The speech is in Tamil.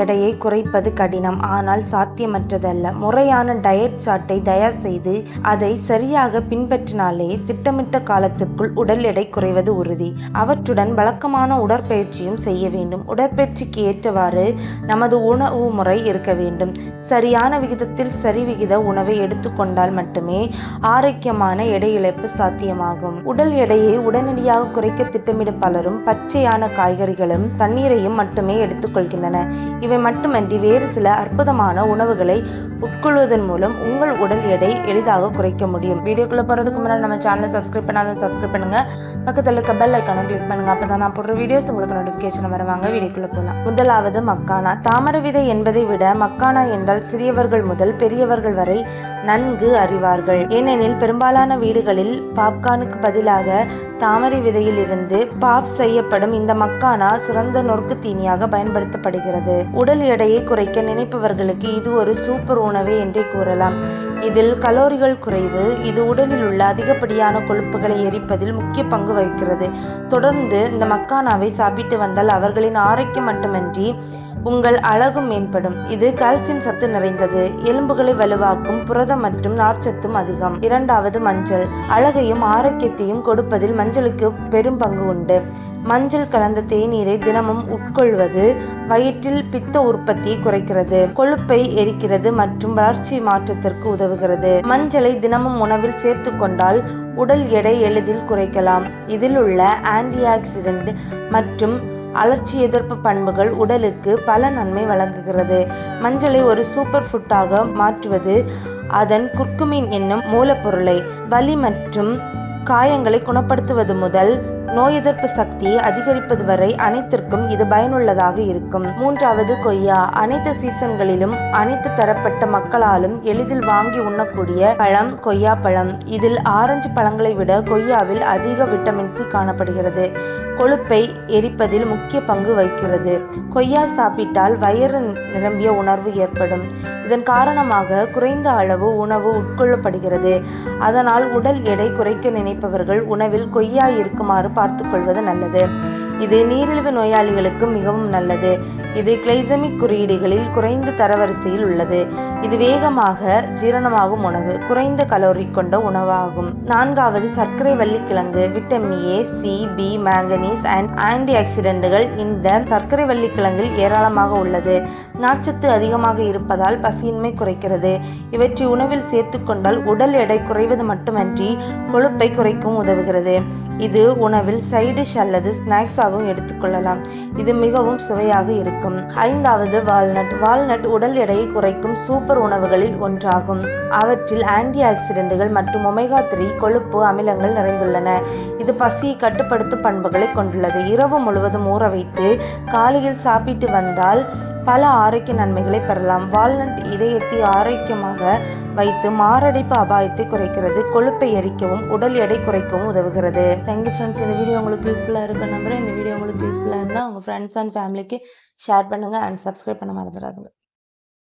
எடையை குறைப்பது கடினம் ஆனால் சாத்தியமற்றதல்ல. முறையான டயட் சாட்டை தயார் செய்து அதை சரியாக பின்பற்றினாலே திட்டமிட்ட காலத்திற்குள் உடல் எடை குறைவது உறுதி. அவற்றுடன் வழக்கமான உடற்பயிற்சியும் செய்ய வேண்டும். உடற்பயிற்சிக்கு ஏற்றவாறு நமது உணவு முறை இருக்க வேண்டும். சரியான விகிதத்தில் சரிவிகித உணவை எடுத்துக்கொண்டால் மட்டுமே ஆரோக்கியமான எடை இழப்பு சாத்தியமாகும். உடல் எடையை உடனடியாக குறைக்க திட்டமிடும் பலரும் பச்சையான காய்கறிகளும் தண்ணீரையும் மட்டுமே எடுத்துக்கொள்கின்றன இவை மட்டுமன்றி வேறு சில அற்புதமான உணவுகளை உட்கொள்வதன் மூலம் உங்கள் உடல் எடை எளிதாக குறைக்க முடியும். வீடியோக்குள்ள போறதுக்கு முன்னாடி நம்ம சேனலை சப்ஸ்கிரைப் பண்ணாத சப்ஸ்கிரைப் பண்ணுங்க. பக்கத்தில் இருக்க பெல் ஐக்கானை கிளிக் பண்ணுங்க. அப்பதான் நான் போடுற வீடியோஸ் உங்களுக்கு நோட்டிஃபிகேஷன் வருவாங்க. வீடியோக்குள்ள போகலாம் முதலாவது மக்கானா. தாமர விதை என்பதை விட மக்கானா என்றால் சிறியவர்கள் முதல் பெரியவர்கள் வரை நன்கு அறிவார்கள். ஏனெனில் பெரும்பாலான வீடுகளில் பாப்கார்னுக்கு பதிலாக தாமரை விதையில் இருந்து பாப் செய்யப்படும் இந்த மக்கானா சிறந்த நொறுக்கு தீனியாக பயன்படுத்தப்படுகிறது. உடல் எடையை குறைக்க நினைப்பவர்களுக்கு இது ஒரு சூப்பர் உணவே என்றே கூறலாம். இதில் கலோரிகள் குறைவு இது உடலில் உள்ள அதிகப்படியான கொழுப்புகளை எரிப்பதில் முக்கிய பங்கு வகிக்கிறது. தொடர்ந்து இந்த மக்கானாவை சாப்பிட்டு வந்தால் அவர்களின் ஆரோக்கியம் மட்டுமின்றி உங்கள் அழகும் மேம்படும். இது கால்சியம் சத்து நிறைந்தது. எலும்புகளை வலுவாக்கும் புரதம் மற்றும் நார்ச்சத்தும் அதிகம். இரண்டாவது மஞ்சள். அழகையும் ஆரோக்கியத்தையும் கொடுப்பதில் மஞ்சளுக்கு பெரும் பங்கு உண்டு. மஞ்சள் கலந்த தேநீரை தினமும் உட்கொள்வது வயிற்றில் பித்த உற்பத்தியை குறைக்கிறது. கொழுப்பை எரிக்கிறது மற்றும் வளர்ச்சி மாற்றத்திற்கு உதவுகிறது. மஞ்சளை தினமும் உணவில் சேர்த்து கொண்டால் உடல் எடை எளிதில் குறைக்கலாம். இதில் உள்ள ஆன்டி ஆக்சிடென்ட் மற்றும் அலர்ச்சி எதிர்ப்பு பண்புகள் உடலுக்கு பல நன்மை வழங்குகிறது. மஞ்சளை ஒரு சூப்பர் ஃபுட்டாக மாற்றுவது அதன் குர்குமின் என்னும் மூலப்பொருளை வலி மற்றும் காயங்களை குணப்படுத்துவது முதல் நோய் எதிர்ப்பு சக்தியை அதிகரிப்பது வரை அனைத்திற்கும் இது பயனுள்ளதாக இருக்கும். மூன்றாவது கொய்யா அனைத்து சீசன்களிலும் அனைத்து தரப்பட்ட மக்களாலும் எளிதில் வாங்கி உண்ணக்கூடிய பழம் கொய்யா பழம். இதில் ஆரஞ்சு பழங்களை விட கொய்யாவில் அதிக விட்டமின் சி காணப்படுகிறது. கொழுப்பை எரிப்பதில் முக்கிய பங்கு வகிக்கிறது. கொய்யா சாப்பிட்டால் வயிறு நிரம்பிய உணர்வு ஏற்படும். இதன் காரணமாக குறைந்த அளவு உணவு உட்கொள்ளப்படுகிறது. அதனால் உடல் எடை குறைக்க நினைப்பவர்கள் உணவில் கொய்யா இருக்குமாறு பார்த்துக்கொள்வது நல்லது. இது நீரிழிவு நோயாளிகளுக்கு மிகவும் நல்லது. இது கிளைசமிக் குறியீடுகளில் குறைந்த தரவரிசையில் உள்ளது. இது வேகமாக ஜீரணமாகும் உணவு குறைந்த கலோரி கொண்ட உணவாகும். நான்காவது சர்க்கரை வள்ளிக்கிழங்கு vitamin A C B manganese and anti ஆக்சிடென்ட்கள் இந்த சர்க்கரை வள்ளிக்கிழங்கில் ஏராளமாக உள்ளது. நார்ச்சத்து அதிகமாக இருப்பதால் பசியின்மை குறைக்கிறது. இவற்றை உணவில் சேர்த்துக்கொண்டால் உடல் எடை குறைவது மட்டுமன்றி கொழுப்பை குறைக்கும் உதவுகிறது. இது உணவில் சைடிஷ் அல்லது ஸ்நாக்ஸாகவும் எடுத்துக்கொள்ளலாம் இது மிகவும் சுவையாக இருக்கும். ஐந்தாவது வால்நட். வால்நட் உடல் எடையை குறைக்கும் சூப்பர் உணவுகளில் ஒன்றாகும். அவற்றில் ஆன்டி ஆக்சிடென்ட்கள் மற்றும் ஒமேகா த்ரீ கொழுப்பு அமிலங்கள் நிறைந்துள்ளன. இது பசியை கட்டுப்படுத்தும் பண்புகளை கொண்டுள்ளது. இரவு முழுவதும் ஊற வைத்து காலையில் சாப்பிட்டு வந்தால் பல ஆரோக்கிய நன்மைகளை பெறலாம். வால்நட் இதயத்தை ஆரோக்கியமாக வைத்து மாரடைப்பு அபாயத்தை குறைக்கிறது. கொழுப்பை எரிக்கவும் உடல் எடை குறைக்கவும் உதவுகிறது. தேங்க்யூ ஃப்ரெண்ட்ஸ் இந்த வீடியோ உங்களுக்கு யூஸ்ஃபுல்லாக இருக்க நம்புறேன். இந்த வீடியோ உங்களுக்கு யூஸ்ஃபுல்லாக இருந்தால் உங்கள் ஃப்ரெண்ட்ஸ் அண்ட் ஃபேமிலிக்கு ஷேர் பண்ணுங்கள் அண்ட் சப்ஸ்கிரைப் பண்ண மறந்துடாதுங்க.